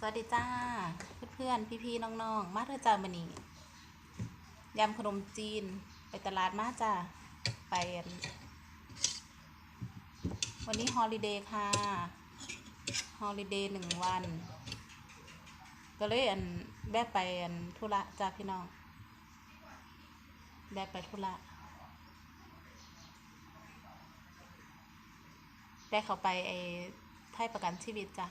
สวัสดีจ้า เพื่อนๆพี่ๆน้องๆ มาเถอะจ้ามื้อนี้ยำขนมจีนไปตลาดมาจ้าไป วันนี้ฮอลิเดย์ค่ะฮอลิเดย์หนึ่งวัน ก็เลยอันแวะไปอันธุระจ้าพี่น้องแวะไปธุระแวะเข้าไปไอ้ไทยประกันชีวิตจ้ะ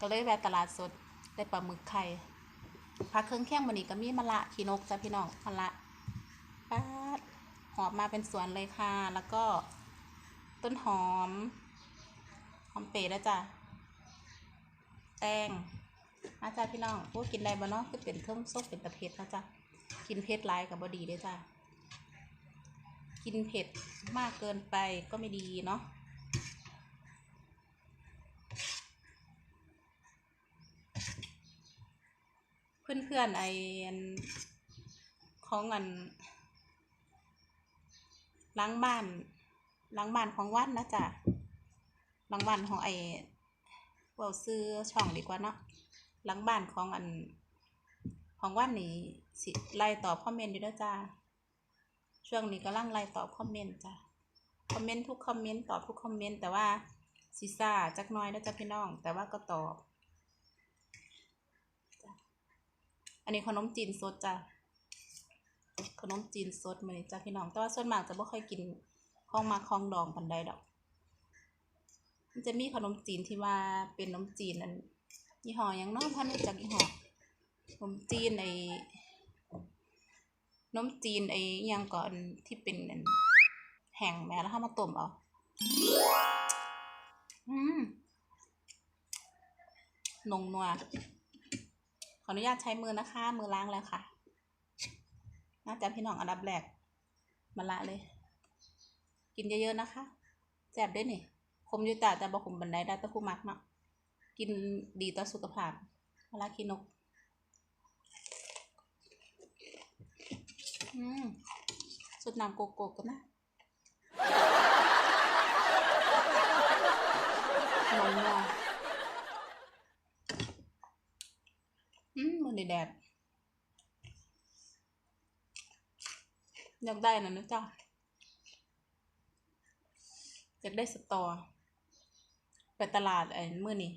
ก็เลยแวะตลาดสดได้ปลาหมึกไข่ผักเครื่องเคียงวันนี้ก็มีมะละขีนกจ้ะพี่น้องมะละป้าดหอบมาเป็นสวนเลยค่ะ แล้วก็ต้นหอม หอมเป๋แล้วจ้ะแตงมาจ้ะพี่น้องโอ้กินได้บ่เนาะคือเป็นเครื่องซุปเป็นตะเพ็ดนะจ้ะกินเผ็ดหลายกับบอดีเด้อจ้ะกินเผ็ดมากเกินไปก็ไม่ดีเนาะ เพื่อนๆไอของอันล้างบ้านล้างบ้านของวัดนะจ๊ะล้างบ้านของไอเวาซื้อช่องดีกว่าเนาะล้างบ้านของอัน ของวัดนี่สิไล่ตอบคอมเมนต์อยู่ด้วจ้าช่วงนี้กำลังไล่ตอบคอมเมนต์จ้ะคอมเมนต์ทุกคอมเมนต์ตอบทุกคอมเมนต์แต่ว่าซีซ่าจักน้อยนะจ๊ะพี่น้อง แต่ว่าก็ตอบ อันนี้ขนมจีนสดจ้ะขนมจีนสดมาเลยจ้ะพี่น้อง แต่ว่าส่วนมากจะไม่ค่อยกินของมาของดองปันใดดอก มันจะมีขนมจีนที่ว่าเป็นขนมจีนอันยี่ห้อยังน้องพันจักยี่ห้อขนมจีนไอ้ขนมจีนไอ้ยังก่อนที่เป็นอันแห้งแม่แล้วเขามาต้มเอาอืมนงนัว ออนุญาตใช้มือนะคะ มือล้างแล้วค่ะน่าจะพี่น้องอันดับแรกมาละเลย กินเยอะๆนะคะแซ่บด้วยนี่คมอยู่แต่แต่บ่ขมบันไดได้ตะคู่มักเนาะกินดีต่อสุขภาพมาละกินนกอืมสุดน้ำโกโก้กันนะนมนัวอืม มันแดดอยากได้นะนะจ๊ะอยากได้สตอ ไปตลาดไอ้เมื่อนี้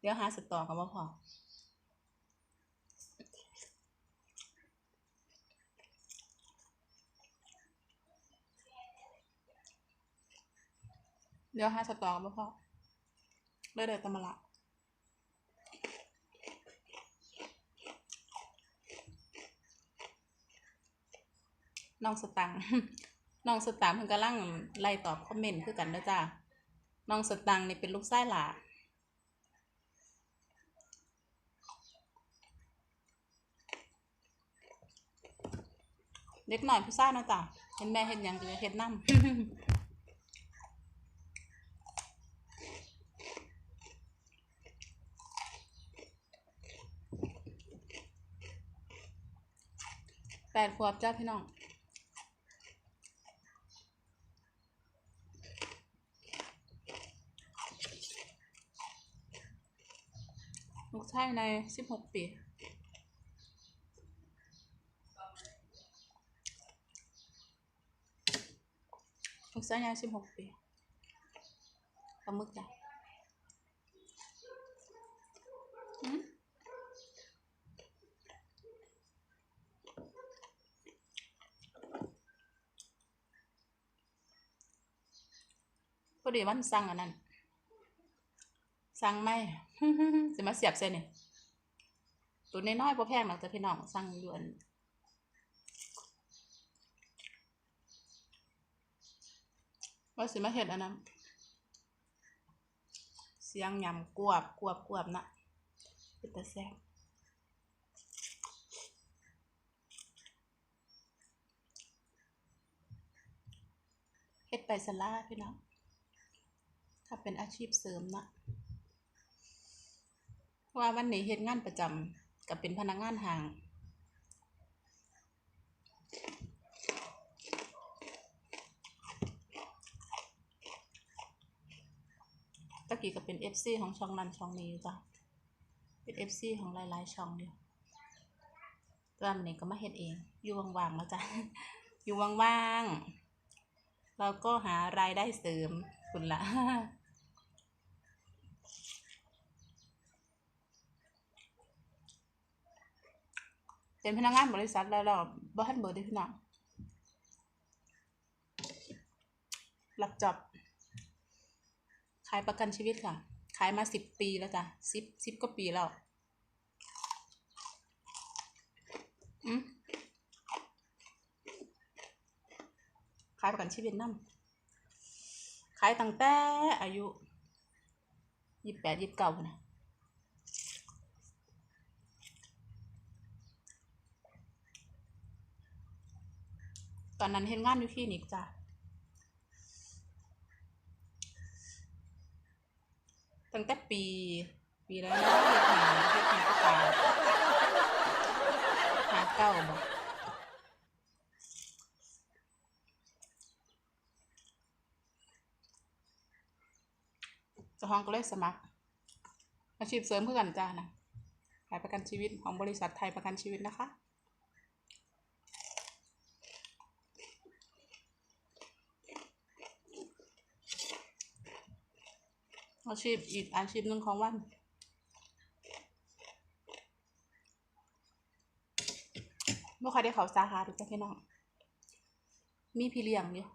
เดี๋ยวหาสตอกันว่าพอเดี๋ยวหาสตอกันว่าพอเลยเดี๋ยวตะมาละ น้องสตังน้องสตังเพิ่นกำลังไล่ตอบคอมเมนต์คือกันเด้อจ้าน้องสตังนี่เป็นลูกชายหลาเด็กหน่อยผู้ชายเนาะจ้ะเห็นแม่เห็นหยังก็เลยเฮ็ดนำแปดขวบจ้าพี่น้อง ลูก ชายในสิบหกปีลูกชายในสิบหกปีปลาหมึกจ้ะอืมพอดีวันสั่งอันนั้น สั่งไม่สิมาเสียบเส้นนี่ตัวน้อยๆพอแพงหรอกจ้ะพี่น้องสั่งยู่อันว่าสิมาเห็ดอันนั้นเสียงยำกวบกวบกวบนะเป็นตาแซ่บเฮ็ดไปสลาพี่น้องถ้าเป็นอาชีพเสริมนะเพราะ ว่าวันนี้เฮ็ดงานประจำกับเป็นพนักงานห้าง ตะกี้ก็เป็นเอฟซีของช่องนั้นช่องนี้จ้ะ เป็นเอฟซีของหลาย ๆ ช่องอยู่ตอนนี้ก็มาเฮ็ดเอง อยู่ว่างๆแล้วจ้ะ อยู่ว่างๆ เราก็หารายได้เสริมคุณละ เป็นพนักงานบริษัทแล้วเราบ้านเบอร์ได้พี่น้องรับจอบขายประกันชีวิตค่ะ ขายมาสิบปีแล้วจ้ะสิบสิบกว่าปีแล้วอืมขายประกันชีวิตนั่ขายตั้งแต่อายุยี่สิบแปดยี่สิบเก้านะ ตอนนั้นเห็นงานอยู่คลินิกจ้ะตั้งแต่ปี ปีแล้วนะเฮ็ดหาเฮ็ดหาก็ตายหาเก้าบ่จ้าของก็เลยสมัคร อาชีพเสริมเพื่อกันจ้านะขายประกันชีวิตของบริษัทไทยประกันชีวิตนะคะ อาชีพอีกอาชีพหนึ่งของวันเมื่อใครได้เขาสาขาถูกจ้ะพี่น้อง มีพี่เลี้ยงอยู่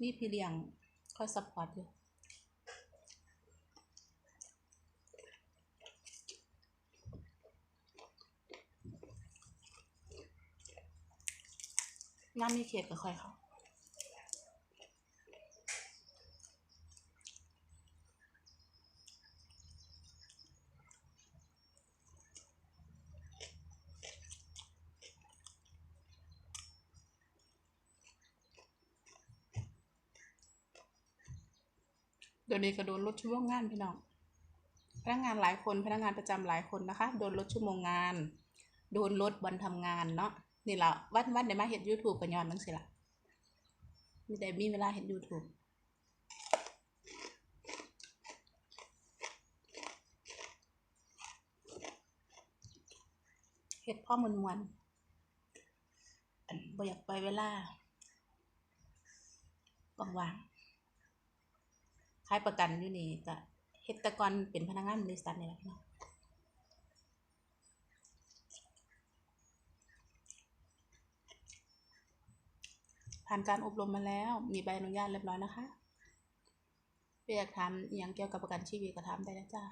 มีพี่เลี้ยงคอยซัพพอร์ตอยู่งานมีเขตกับใครเขา เดี๋ยวนี้ก็โดนลดชั่วโมงงานพี่น้องพนักงานหลายคนพนักงานประจำหลายคนนะคะ โดนลดชั่วโมงงาน โดนลดวันทำงานเนาะนี่แหละวันวันได้มาเห็น YouTube กันย้อนนั่งสิละมีแต่มีเวลาเห็น YouTube เฮ็ดพ่อมวนมวนๆอันบ่อยากปเวลาว่างๆ ขายประกันอยู่นี่ก็เฮ็ดต่ก่อนเป็นพนักงานบริษัทนี่แหละเนาะผ่านการอบรมมาแล้ว มีใบอนุญาตเรียบร้อยนะคะเรียกถามอย่างเกี่ยวกับประกันชีวิตก็ถามได้แล้วจ้า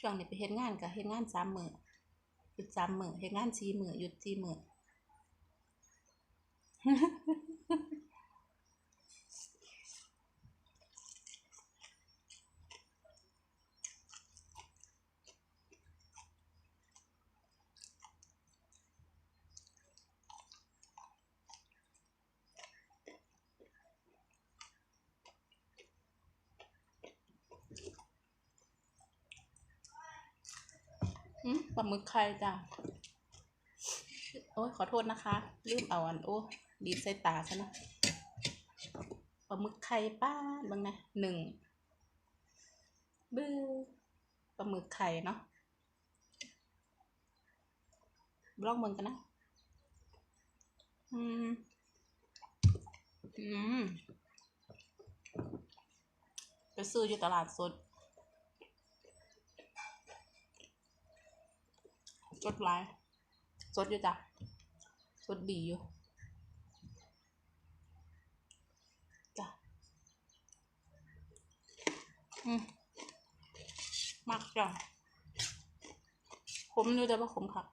ช่วงนี้ไปเฮ็ดงานก็เฮ็ดงานสามมือหยุดสามมือเฮ็ดงานสี่มือหยุดสี่มือ อืม ปลาหมึกไข่จ้ะ โอ้ยขอโทษนะคะ ลืมเอาอัน โอ้ดีดใส่ตาซะเนะปลาหมึกไข่ป้าบ้างนะหนึ่งบื้อปลาหมึกไข่เนาะลองเบิ่งกันนะ อืม อืม ไปซื้ออยู่ตลาดสด สดหลายสดอยู่จ้ะสดดีอยู่จ้ะอืมมักจ้ะขมอยู่แต่ว่าขมคัก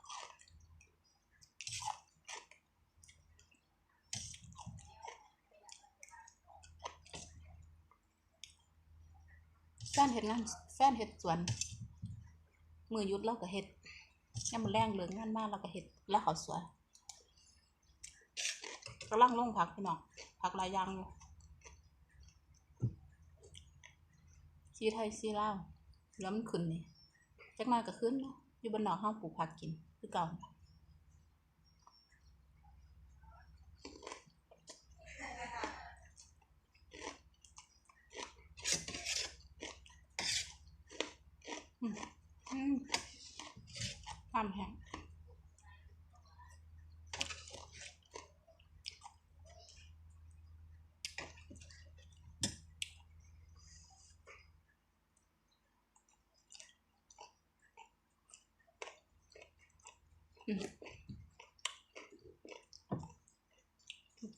แฟนเห็ดงานแฟนเห็ดสวน มือยุดเราก็เห็ด ย่มันแรงเหลืองงานมากเราก็เห็ดแล้วเขาสวยกำลังลงผักพี่น้องผักลายยางอยู่ซีไทยซีลาวแล้วมันขึ้นนี่จักมาก็ขึ้นนะอยู่บนหนองห้องปลูกผักกินคือเก่าอืมอืม ความแห้ง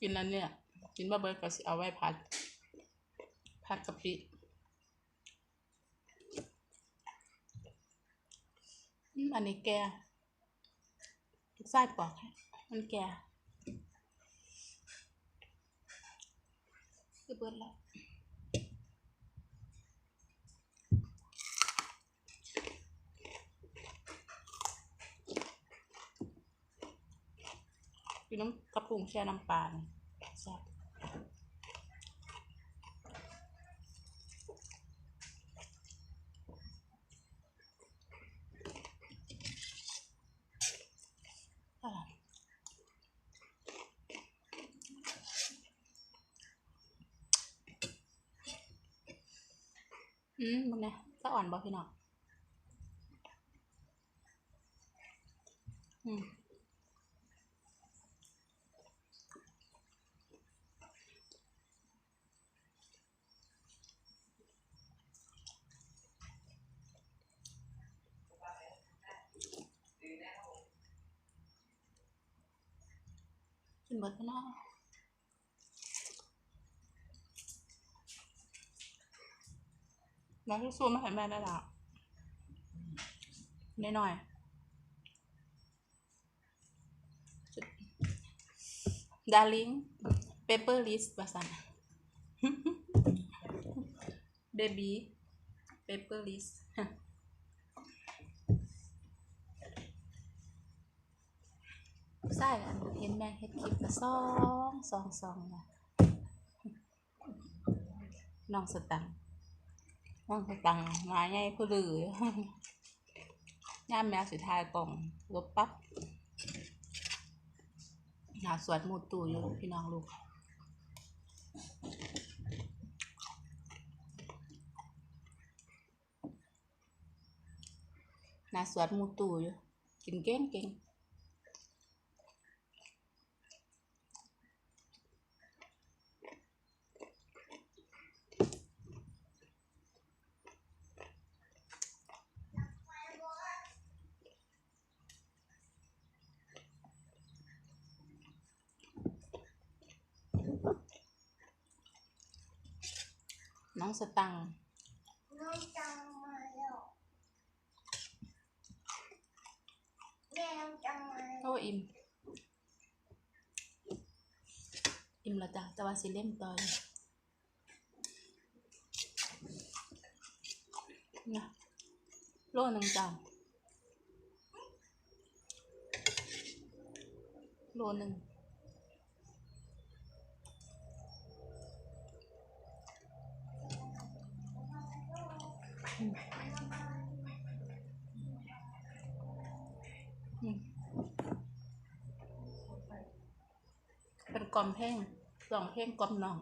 กินนั้นเนี่ย กินบะเบิร์ก็สิเอาไว้ผัดผัดกะปิ อันนี้แกไส้ปอกมันแกคือเบิดแล้วกินน้ำกระปุงแช่น้ำปลาเนี่ยแซ่บอะ อืมมึงนี่ยสะอ่อนบ่พี่น้องอืมกินบิดไปเนาะ แล้วซูมมาให้แม่ได้ละน้อยหน่อยดาร์ลิงเปเปอร์ลิสภาษาเบบี้เปเปอร์ลิสใช่อันเห็นแม่เฮ็ดคลิปสองสองสองนะน้องสตังค์ น้องตังค์มาใหญ่ผู้ลือย่ามแมวสุดท้ายกล่องลบปั๊บหาสวดมูตูอยู่พี่น้องลูกนาสวดมูตูอยู่กินเก่งเก่ง น้องสตังค์น้องจังมาแล้วแม่น้องจังมาแล้วโอ้อิ่ม อิ่มและจ้ะแต่ว่าสิเล่มต่อยนะโลหนึ่งจ้ะโลหนึ่งอืมอืม เป็นกล อมเพลงสองเพลงกลอมน้อง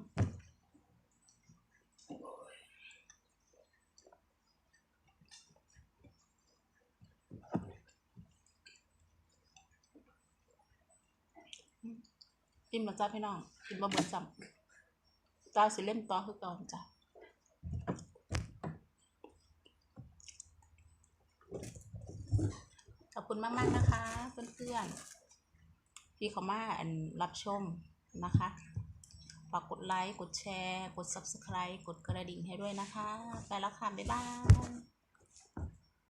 กินมาจ้าพี่น้องกินมาเบิดจำจ้าสิเล่มต่อคือก่อนจ้ะขอบคุณมาก ๆ นะคะ เพื่อนๆที่เขามาอันรับชม นะคะ ฝากกดไลค์ กดแชร์ กด subscribe กดกระดิ่งให้ด้วยนะคะ ไปแล้วค่ะ บ๊ายบาย